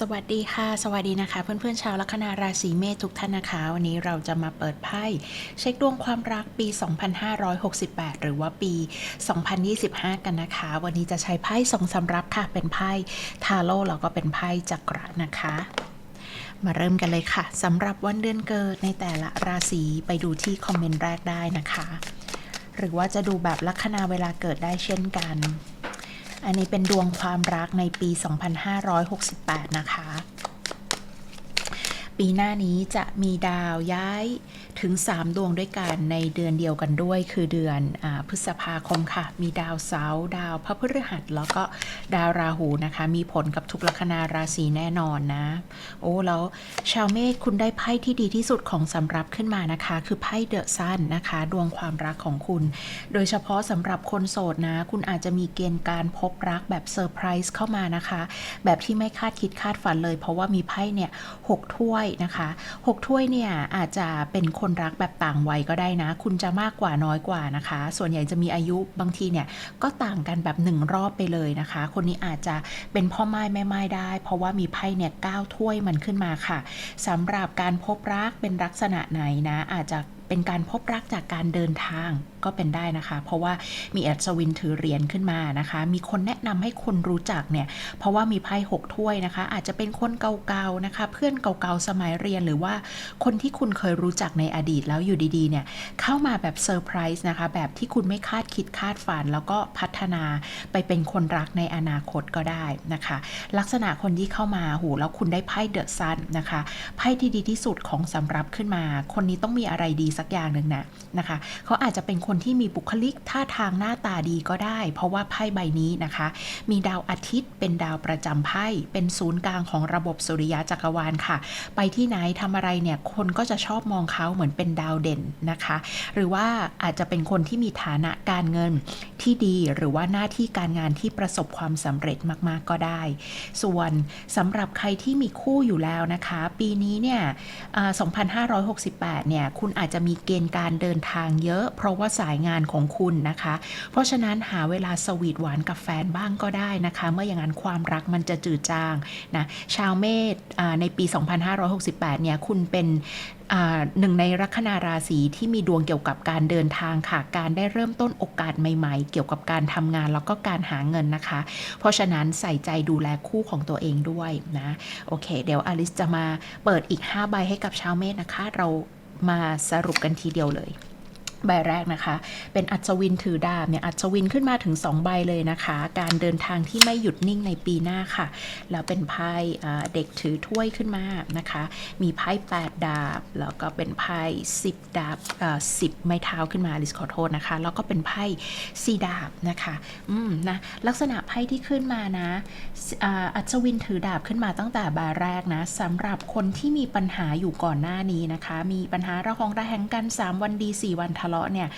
สวัสดีค่ะ สวัสดีนะคะ เพื่อนๆชาวลัคนาราศีเมษทุกท่านนะคะ วันนี้เราจะมาเปิดไพ่เช็คดวงความรักปี 2568 หรือว่าปี 2025 กันนะคะ วันนี้จะใช้ไพ่สองสำรับค่ะ เป็นไพ่ทาโร่แล้วก็เป็นไพ่จักระนะคะ มาเริ่มกันเลยค่ะสำหรับวันเดือนเกิดในแต่ละราศีไปดูที่คอมเมนต์แรกได้นะคะ หรือว่าจะดูแบบลัคนาเวลาเกิดได้เช่นกัน อันนี้เป็นดวงความรักในปี 2568 นะคะ ปีหน้านี้จะมีดาวย้าย ถึง 3 ดวงด้วยกันในเดือนเดียวกันด้วย คือเดือนอพฤษภาคมค่ะ มีดาวเสาร์ดาวพระพฤหัส แล้วก็ดาวราหูนะคะ มีผลกับทุกลัคนาราศีแน่นอนนะ โอ้แล้วชาวเมษคุณได้ไพ่ที่ดีที่สุดของสำรับขึ้นมานะคะ คือไพ่เดอะซันนะคะ ดวงความรักของคุณ โดยเฉพาะสำหรับคนโสดนะ คุณอาจจะมีเกณฑ์การพบรักแบบเซอร์ไพรส์เข้ามานะคะ แบบที่ไม่คาดคิดคาดฝันเลย เพราะว่ามีไพ่เนี่ยหกถ้วยนะคะหกถ้วยเนี่ยอาจจะเป็นคนรักแบบต่างวัยก็ได้นะ คุณจะมากกว่าน้อยกว่านะคะ ส่วนใหญ่จะมีอายุบางทีเนี่ยก็ต่างกันแบบหนึ่งรอบไปเลยนะคะ คนนี้อาจจะเป็นพ่อไม้แม่ไม้ได้ เพราะว่ามีไพ่เนี่ยก้าวถ้วยมันขึ้นมาค่ะสำหรับการพบรักเป็นลักษณะไหนนะ อาจจะเป็นการพบรักจากการเดินทางก็เป็นได้นะคะ เพราะว่ามีอัศวินถือเหรียญขึ้นมานะคะ มีคนแนะนำให้คนรู้จักเนี่ย เพราะว่ามีไพ่หกถ้วยนะคะ อาจจะเป็นคนเก่าๆนะคะ เพื่อนเก่าๆสมัยเรียนหรือว่าคนที่คุณเคยรู้จักในอดีตแล้วอยู่ดีๆเนี่ยเข้ามาแบบเซอร์ไพรส์นะคะ แบบที่คุณไม่คาดคิดคาดฝัน แล้วก็พัฒนาไปเป็นคนรักในอนาคตก็ได้นะคะ ลักษณะคนที่เข้ามาหูแล้วคุณได้ไพ่เดอะซันนะคะไพ่ที่ดีที่สุดของสำรับขึ้นมา คนนี้ต้องมีอะไรดีสักอย่างหนึ่งนะนะคะ เขาอาจจะเป็นคนนที่มีบุคลิกท่าทางหน้าตาดีก็ได้ เพราะว่าไพ่ใบนี้นะคะ มีดาวอาทิตย์เป็นดาวประจำไพ่เป็นศูนย์กลางของระบบสุริยะจักรวาลค่ะ ไปที่ไหนทำอะไรเนี่ยคนก็จะชอบมองเขาเหมือนเป็นดาวเด่นนะคะ หรือว่าอาจจะเป็นคนที่มีฐานะการเงินที่ดีหรือว่าหน้าที่การงานที่ประสบความสำเร็จมากๆก็ได้ ส่วนสำหรับใครที่มีคู่อยู่แล้วนะคะ ปีนี้เนี่ย2568 เนี่ยคุณอาจจะมีเกณฑ์การเดินทางเยอะ เพราะว่าสายงานของคุณนะคะ เพราะฉะนั้นหาเวลาสวีทหวานกับแฟนบ้างก็ได้นะคะ เมื่ออย่างนั้นความรักมันจะจืดจางนะชาวเมษในปี 2568 เนี่ยคุณเป็นหนึ่งในลัคนาราศีที่มีดวงเกี่ยวกับการเดินทางค่ะ การได้เริ่มต้นโอกาสใหม่ๆ เกี่ยวกับการทำงานแล้วก็การหาเงินนะคะ เพราะฉะนั้นใส่ใจดูแลคู่ของตัวเองด้วยนะ โอเค เดี๋ยวอลิสจะมาเปิดอีก 5 ใบให้กับชาวเมษนะคะ เรามาสรุปกันทีเดียวเลย ใบแรกนะคะ เป็นอัศวินถือดาบเนี่ยอัศวินขึ้นมาถึง 2 ใบเลยนะคะ การเดินทางที่ไม่หยุดนิ่งในปีหน้าค่ะ แล้วเป็นไพ่เด็กถือถ้วยขึ้นมานะคะ มีไพ่8ดาบ แล้วก็เป็นไพ่10 ดาบสิบไม้เท้าขึ้นมาลิสขอโทษนะคะ แล้วก็เป็นไพ่สีดาบนะคะอืมนะลักษณะไพ่ที่ขึ้นมานะอัศวินถือดาบขึ้นมาตั้งแต่บาแรกนะสำหรับคนที่มีปัญหาอยู่ก่อนหน้านี้นะคะ มีปัญหาระหองระแหงกัน 3 วันดี 4 วันทะเลาะเนี่ย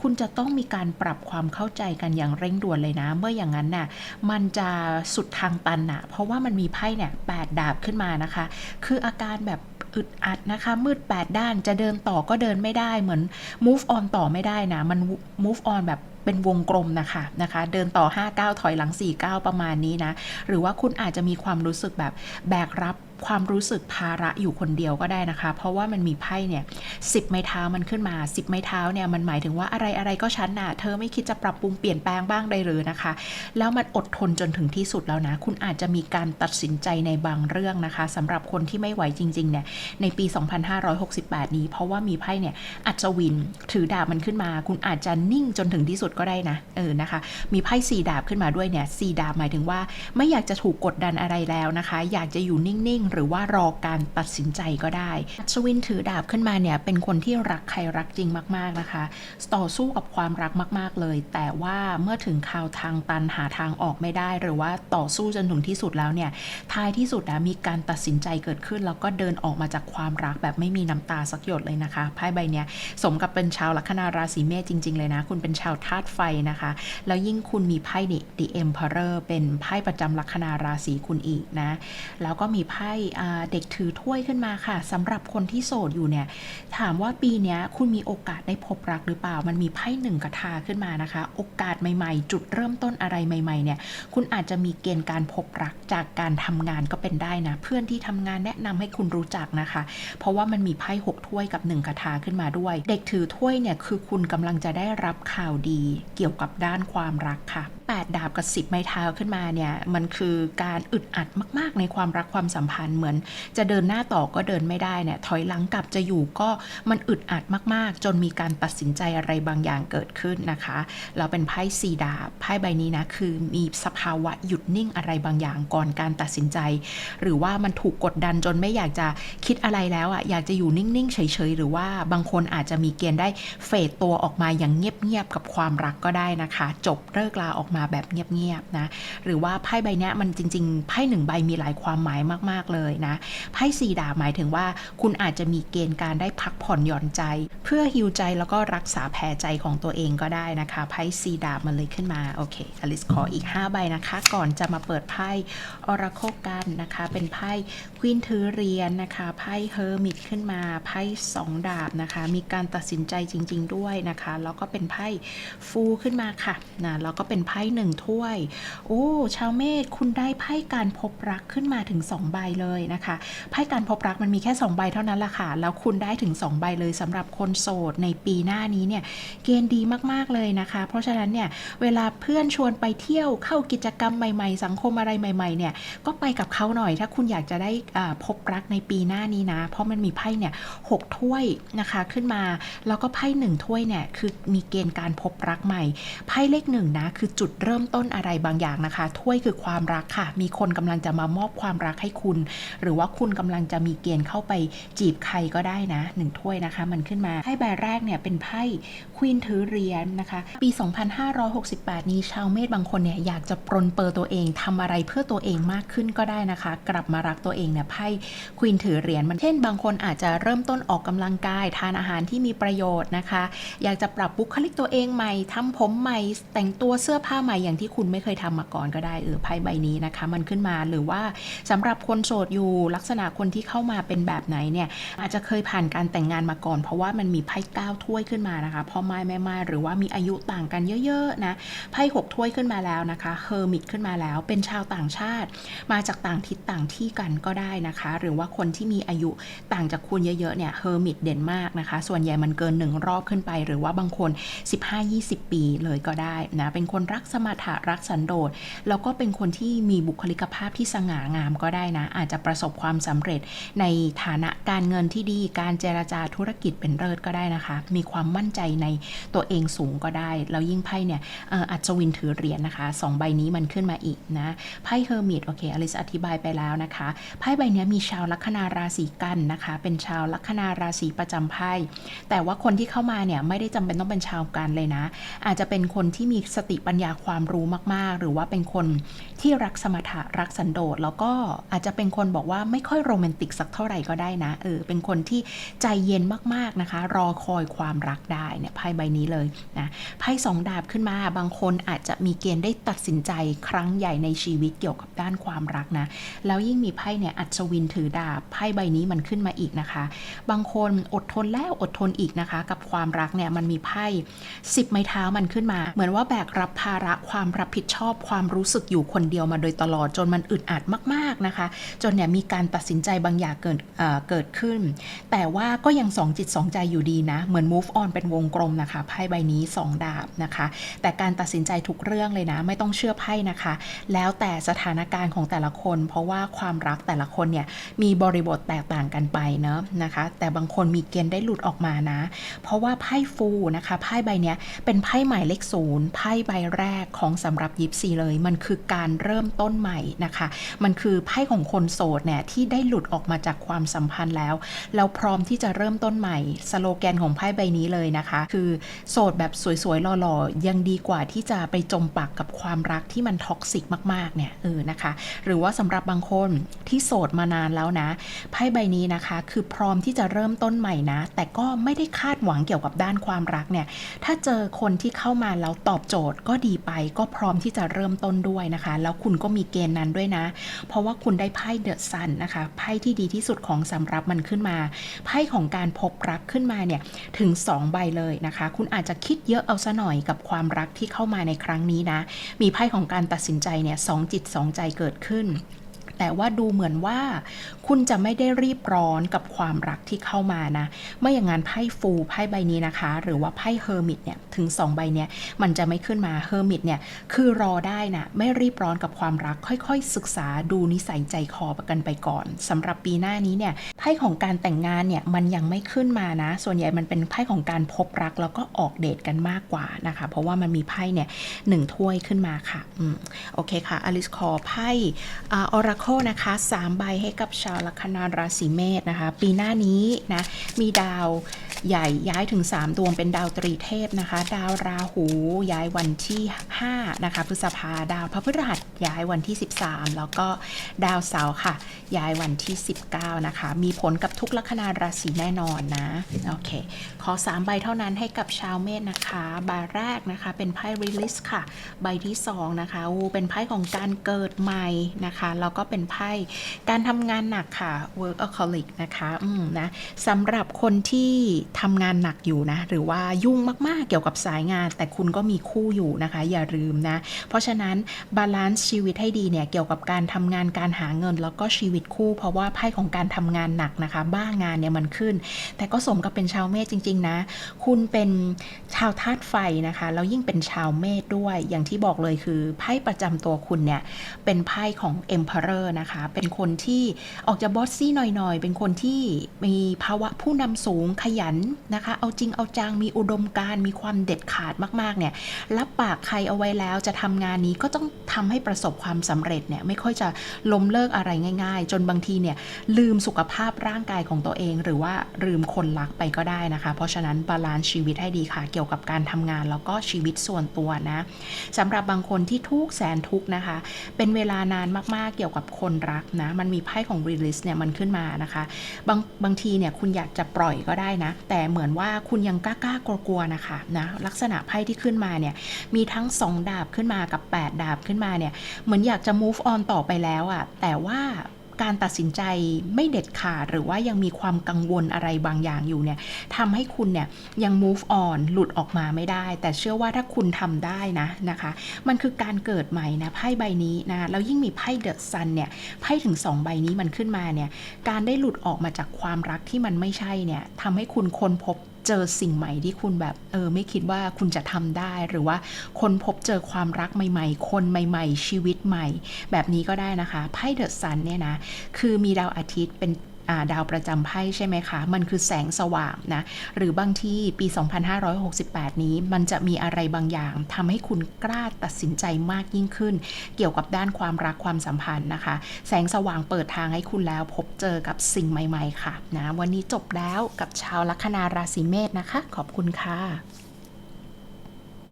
คุณจะต้องมีการปรับความเข้าใจกันอย่างเร่งด่วนเลยนะ เมื่ออย่างนั้นน่ะมันจะสุดทางตันน่ะ เพราะว่ามันมีไพ่เนี่ยแปดดาบขึ้นมานะคะ คืออาการแบบอึดอัดนะคะ มืด 8 ด้านจะเดินต่อก็เดินไม่ได้เหมือน move on ต่อไม่ได้นะ มัน move on แบบเป็นวงกลมนะคะนะคะ เดินต่อ5ก้าถอยหลัง4ก้าประมาณนี้นะ หรือว่าคุณอาจจะมีความรู้สึกแบบแบกรับ ความรู้สึกภาระอยู่คนเดียวก็ได้นะคะ เพราะว่ามันมีไพ่เนี่ยสิบไม้เท้ามันขึ้นมา10ไม้เท้าเนี่ยมันหมายถึงว่าอะไรอะไรก็ฉันน่ะเธอไม่คิดจะปรับปรุงเปลี่ยนแปลงบ้างได้หรือนะคะ แล้วมันอดทนจนถึงที่สุดแล้วนะ คุณอาจจะมีการตัดสินใจในบางเรื่องนะคะสำหรับคนที่ไม่ไหวจริงๆเนี่ยในปี 2568 นี้ เพราะว่ามีไพ่เนี่ยอัศวินถือดาบมันขึ้นมา คุณอาจจะนิ่งจนถึงที่สุดก็ได้นะเออนะคะ มีไพ่สีดาบขึ้นมาด้วยเนี่ยสีดาบหมายถึงว่า ไม่อยากจะถูกกดดันอะไรแล้วนะคะ อยากจะอยู่นิ่งหรือว่ารอการตัดสินใจก็ได้ อัศวินถือดาบขึ้นมาเนี่ย เป็นคนที่รักใครรักจริงมาก ๆ นะคะ ต่อสู้กับความรักมาก ๆ เลย แต่ว่าเมื่อถึงข่าวทางตันหาทางออกไม่ได้ หรือว่าต่อสู้จนถึงที่สุดแล้วเนี่ย ท้ายที่สุดนะมีการตัดสินใจเกิดขึ้น แล้วก็เดินออกมาจากความรักแบบไม่มีน้ำตาสักหยดเลยนะคะ ไพ่ใบเนี้ยสมกับเป็นชาวลัคนาราศีเมษจริง ๆ เลยนะ คุณเป็นชาวธาตุไฟนะคะ แล้วยิ่งคุณมีไพ่ The Emperor เป็นไพ่ประจำลัคนาราศีคุณอีกนะ แล้วก็มีไพ่เด็กถือถ้วยขึ้นมาค่ะสำหรับคนที่โสดอยู่เนี่ยถามว่าปีนี้คุณมีโอกาสได้พบรักหรือเปล่า มันมีไพ่หนึ่งกระทาขึ้นมานะคะ โอกาสใหม่ๆ จุดเริ่มต้นอะไรใหม่ๆเนี่ยคุณอาจจะมีเกณฑ์การพบรักจากการทำงานก็เป็นได้นะ เพื่อนที่ทำงานแนะนำให้คุณรู้จักนะคะ เพราะว่ามันมีไพ่หกถ้วยกับหนึ่งกระทาขึ้นมาด้วย เด็กถือถ้วยเนี่ยคือคุณกำลังจะได้รับข่าวดีเกี่ยวกับด้านความรักค่ะ แปดดาบกับสิบไม้เท้าขึ้นมาเนี่ยมันคือการอึดอัดมาก ๆ ในความรักความสัมพันธ์เหมือน จะเดินหน้าต่อก็เดินไม่ได้เนี่ยถอยหลังกลับจะอยู่ก็มันอึดอัดมาก ๆ จนมีการตัดสินใจอะไรบางอย่างเกิดขึ้นนะคะ เราเป็นไพ่สีดาบไพ่ใบนี้นะคือมีสภาวะหยุดนิ่งอะไรบางอย่างก่อนการตัดสินใจ หรือว่ามันถูกกดดันจนไม่อยากจะคิดอะไรแล้วอะอยากจะอยู่นิ่ง ๆ เฉย ๆ หรือว่าบางคนอาจจะมีเกณฑ์ได้เฟดตัวออกมาอย่างเงียบ ๆ กับความรักก็ได้นะคะ จบเลิกลาออกมามาแบบเงียบๆนะหรือว่าไพ่ใบนี้มันจริง ๆไพ่หนึ่งใบมีหลายความหมายมากๆเลยนะไพ่สีดาบหมายถึงว่าคุณอาจจะมีเกณฑ์การได้พักผ่อนหย่อนใจ เพื่อฮิวใจแล้วก็รักษาแผลใจของตัวเองก็ได้นะคะไพ่สีดาบมันเลยขึ้นมาโอเคอลิสขออีก 5 ใบนะคะ ก่อนจะมาเปิดไพ่ออราโคกันนะคะ เป็นไพ่ควีนถือเรียญนะคะไพ่เฮอร์มิตขึ้นมาไพ่สองดาบนะคะ มีการตัดสินใจจริง ๆ ด้วยนะคะ แล้วก็เป็นไพ่ฟูขึ้นมาค่ะนะแล้วก็เป็นไพ่หนึ่งถ้วย โอ้ชาวเมษคุณได้ไพ่การพบรักขึ้นมาถึง 2 ใบเลยนะคะไพ่การพบรักมันมีแค่ 2 ใบเท่านั้นละค่ะ แล้วคุณได้ถึง 2 ใบเลยสำหรับคนโสดในปีหน้านี้เนี่ยเกณฑ์ดีมากๆเลยนะคะ เพราะฉะนั้นเนี่ยเวลาเพื่อนชวนไปเที่ยวเข้ากิจกรรมใหม่ๆ สังคมอะไรใหม่ๆเนี่ยก็ไปกับเขาหน่อย ถ้าคุณอยากจะได้พบรักในปีหน้านี้นะ เพราะมันมีไพ่เนี่ยหกถ้วยนะคะขึ้นมา แล้วก็ไพ่หนึ่งถ้วยเนี่ยคือมีเกณฑ์การพบรักใหม่ไพ่เลขหนึ่งนะคือจุดเริ่มต้นอะไรบางอย่างนะคะ ถ้วยคือความรักค่ะ มีคนกำลังจะมามอบความรักให้คุณ หรือว่าคุณกำลังจะมีเกณฑ์เข้าไปจีบใครก็ได้นะหนึ่งถ้วยนะคะ มันขึ้นมาไพ่ใบแรกเนี่ยเป็นไพ่ควีนถือเหรียญนะคะ ปี 2568 นี้ชาวเมษบางคนเนี่ยอยากจะปรนเปอร์ตัวเองทำอะไรเพื่อตัวเองมากขึ้นก็ได้นะคะ กลับมารักตัวเองเนี่ยไพ่ควีนถือเหรียญมันเช่น บางคนอาจจะเริ่มต้นออกกำลังกาย ทานอาหารที่มีประโยชน์นะคะ อยากจะปรับบุคลิกตัวเองใหม่ทำผมใหม่แต่งตัวเสื้อผ้าใหม่อย่างที่คุณไม่เคยทำมาก่อนก็ได้เออไพ่ใบนี้นะคะ มันขึ้นมาหรือว่าสำหรับคนโสดอยู่ลักษณะคนที่เข้ามาเป็นแบบไหนเนี่ยอาจจะเคยผ่านการแต่งงานมาก่อน เพราะว่ามันมีไพ่เก้าถ้วยขึ้นมานะคะพ่อไม้แม่ไม้หรือว่ามีอายุต่างกันเยอะๆนะไพ่หกถ้วยขึ้นมาแล้วนะคะเฮอร์มิตขึ้นมาแล้วเป็นชาวต่างชาติ มาจากต่างทิศต่างที่กันก็ได้นะคะ หรือว่าคนที่มีอายุต่างจากคุณเยอะๆเนี่ยเฮอร์มิตเด่นมากนะคะ ส่วนใหญ่มันเกินหนึ่งรอบขึ้นไป หรือว่าบางคน 15-20 ปีเลยก็ได้นะเป็นคนรักสมถะรักสันโดษแล้วก็เป็นคนที่มีบุคลิกภาพที่สง่างามก็ได้นะ อาจจะประสบความสำเร็จในฐานะการเงินที่ดี การเจรจาธุรกิจเป็นเลิศก็ได้นะคะ มีความมั่นใจในตัวเองสูงก็ได้ แล้วยิ่งไพ่เนี่ยอัศวินถือเหรียญนะคะสองใบนี้มันขึ้นมาอีกนะไพ่เฮอร์มิตโอเคอลิสอธิบายไปแล้วนะคะไพ่ใบนี้มีชาวลัคนาราศีกันนะคะ เป็นชาวลัคนาราศีประจำไพ่แต่ว่าคนที่เข้ามาเนี่ยไม่ได้จำเป็นต้องเป็นชาวกันเลยนะ อาจจะเป็นคนที่มีสติปัญญาความรู้มากๆ หรือว่าเป็นคนที่รักสมถะรักสันโดษแล้วก็อาจจะเป็นคนบอกว่าไม่ค่อยโรแมนติกสักเท่าไหร่ก็ได้นะเออเป็นคนที่ใจเย็นมากๆนะคะ รอคอยความรักได้เนี่ยไพ่ใบนี้เลยนะไพ่สองดาบขึ้นมาบางคนอาจจะมีเกณฑ์ได้ตัดสินใจครั้งใหญ่ในชีวิตเกี่ยวกับด้านความรักนะแล้วยิ่งมีไพ่เนี่ยอัศวินถือดาบไพ่ใบนี้มันขึ้นมาอีกนะคะ บางคนอดทนแล้วอดทนอีกนะคะ กับความรักเนี่ยมันมีไพ่สิบไม้เท้ามันขึ้นมา เหมือนว่าแบกรับภาระความรับผิดชอบความรู้สึกอยู่คนเดียวมาโดยตลอดจนมันอึดอัดมาก ๆนะคะ จนเนี่ยมีการตัดสินใจบางอย่างเกิดเเกิดขึ้น แต่ว่าก็ยังสองจิตสองใจอยู่ดีนะ เหมือน move on เป็นวงกลมนะคะไพ่ใบนี้สองดาบนะคะ แต่การตัดสินใจทุกเรื่องเลยนะ ไม่ต้องเชื่อไพ่นะคะ แล้วแต่สถานการณ์ของแต่ละคน เพราะว่าความรักแต่ละคนเนี่ยมีบริบทแตกต่างกันไปเนอะนะคะ แต่บางคนมีเกณฑ์ได้หลุดออกมานะ เพราะว่าไพ่ฟูนะคะไพ่ใบนี้เป็นไพ่หมายเลขศูนย์ไพ่ใบแรกของสำหรับยิปซีเลย มันคือการเริ่มต้นใหม่นะคะ มันคือไพ่ของคนโสดเนี่ยที่ได้หลุดออกมาจากความสัมพันธ์แล้ว แล้วพร้อมที่จะเริ่มต้นใหม่สโลแกนของไพ่ใบนี้เลยนะคะ คือโสดแบบสวยๆหล่อๆยังดีกว่าที่จะไปจมปักกับความรักที่มันท็อกซิกมากๆเนี่ยเออนะคะ หรือว่าสำหรับบางคนที่โสดมานานแล้วนะไพ่ใบนี้นะคะ คือพร้อมที่จะเริ่มต้นใหม่นะ แต่ก็ไม่ได้คาดหวังเกี่ยวกับด้านความรักเนี่ยถ้าเจอคนที่เข้ามาแล้วตอบโจทย์ก็ดีไปก็พร้อมที่จะเริ่มต้นด้วยนะคะ แล้วคุณก็มีเกณฑ์นั้นด้วยนะ เพราะว่าคุณได้ไพ่เดอะซันนะคะไพ่ที่ดีที่สุดของสำรับมันขึ้นมาไพ่ของการพบรักขึ้นมาเนี่ยถึง 2 ใบเลยนะคะ คุณอาจจะคิดเยอะเอาซะหน่อยกับความรักที่เข้ามาในครั้งนี้นะ มีไพ่ของการตัดสินใจเนี่ยสองจิตสองใจเกิดขึ้น แต่ว่าดูเหมือนว่าคุณจะไม่ได้รีบร้อนกับความรักที่เข้ามานะไม่อย่างนั้นไพ่ฟูไพ่ใบนี้นะคะ หรือว่าไพ่เฮอร์มิตเนี่ยถึง 2 ใบเนี่ยมันจะไม่ขึ้นมาเฮอร์มิตเนี่ยคือรอได้นะไม่รีบร้อนกับความรัก ค่อยๆ ศึกษาดูนิสัยใจคอกันไปก่อนสำหรับปีหน้านี้เนี่ยไพ่ของการแต่งงานเนี่ยมันยังไม่ขึ้นมานะ ส่วนใหญ่มันเป็นไพ่ของการพบรักแล้วก็ออกเดทกันมากกว่านะคะ เพราะว่ามันมีไพ่เนี่ยหนึ่งถ้วยขึ้นมาค่ะอืมโอเคค่ะอลิสคอไพ่ออราโคนะคะ3ใบให้กับชาวลัคนาราศีเมษนะคะ ปีหน้านี้นะมีดาวใหญ่ย้ายถึง 3 ดวงเป็นดาวตรีเทพนะคะ ดาวราหูย้ายวันที่ 5 นะคะ พฤษภาดาวพระพฤหัสย้ายวันที่ 13 แล้วก็ดาวเสาร์ค่ะ ย้ายวันที่ 19 นะคะ มีผลกับทุกลัคนาราศีแน่นอนนะ โอเค ขอ 3 ใบเท่านั้นให้กับชาวเมษนะคะ ใบแรกนะคะเป็นไพ่ release ค่ะ ใบที่ 2 นะคะอูเป็นไพ่ของการเกิดใหม่นะคะแล้วก็เป็นไพ่ การทำงานหนักค่ะ workaholic นะคะอืมนะสำหรับคนที่ทำงานหนักอยู่นะ หรือว่ายุ่งมากๆเกี่ยวกับสายงาน แต่คุณก็มีคู่อยู่นะคะ อย่าลืมนะ เพราะฉะนั้นบาลานซ์ชีวิตให้ดีเนี่ยเกี่ยวกับการทำงานการหาเงิน แล้วก็ชีวิตคู่ เพราะว่าไพ่ของการทำงานหนักนะคะ บ้างานเนี่ยมันขึ้น แต่ก็สมกับเป็นชาวเมษจริง ๆ นะ คุณเป็นชาวธาตุไฟนะคะแล้วยิ่งเป็นชาวเมษด้วย อย่างที่บอกเลยคือไพ่ประจำตัวคุณเนี่ยเป็นไพ่ของ Emperor นะคะ เป็นคนที่ออกจะบอสซี่หน่อยๆ เป็นคนที่มีภาวะผู้นำสูงขยันนะคะ เอาจริงเอาจังมีอุดมการมีความเด็ดขาดมากๆเนี่ยรับปากใครเอาไว้แล้วจะทำงานนี้ก็ต้องทำให้ประสบความสำเร็จเนี่ยไม่ค่อยจะล้มเลิกอะไรง่าย ๆ จนบางทีเนี่ยลืมสุขภาพร่างกายของตัวเอง หรือว่าลืมคนรักไปก็ได้นะคะ เพราะฉะนั้นบาลานซ์ชีวิตให้ดีค่ะ เกี่ยวกับการทำงานแล้วก็ชีวิตส่วนตัวนะสำหรับบางคนที่ทุกแสนทุกนะคะ เป็นเวลานานมากๆเกี่ยวกับคนรักนะมันมีไพ่ของ release เนี่ยมันขึ้นมานะคะ บางบางทีเนี่ยคุณอยากจะปล่อยก็ได้นะ แต่เหมือนว่าคุณยังกล้าๆกลัวๆนะคะนะลักษณะไพ่ที่ขึ้นมาเนี่ยมีทั้ง 2 ดาบขึ้นมากับ 8 ดาบขึ้นมาเนี่ยเหมือนอยากจะ move on ต่อไปแล้วอะ่ะแต่ว่า การตัดสินใจไม่เด็ดขาดหรือว่ายังมีความกังวลอะไรบางอย่างอยู่เนี่ยทำให้คุณเนี่ยยัง move on หลุดออกมาไม่ได้ แต่เชื่อว่าถ้าคุณทำได้นะนะคะ มันคือการเกิดใหม่นะไพ่ใบนี้นะแล้วยิ่งมีไพ่เดอะซันเนี่ยไพ่ถึง 2 ใบนี้มันขึ้นมาเนี่ยการได้หลุดออกมาจากความรักที่มันไม่ใช่เนี่ยทำให้คุณค้นพบ เจอสิ่งใหม่ที่คุณแบบเออไม่คิดว่าคุณจะทำได้ หรือว่าคนพบเจอความรักใหม่ ๆ คนใหม่ ๆ ชีวิตใหม่ แบบนี้ก็ได้นะคะไพ่เดอะซันเนี่ยนะคือมีดาวอาทิตย์เป็น ดาวประจำไพ่ใช่ไหมคะ มันคือแสงสว่างนะ หรือบางที่ปี 2568 นี้มันจะมีอะไรบางอย่างทำให้คุณกล้าตัดสินใจมากยิ่งขึ้น เกี่ยวกับด้านความรักความสัมพันธ์นะคะ แสงสว่างเปิดทางให้คุณแล้วพบเจอกับสิ่งใหม่ ๆ ค่ะนะ วันนี้จบแล้วกับชาวลัคนาราศีเมษนะคะ ขอบคุณค่ะ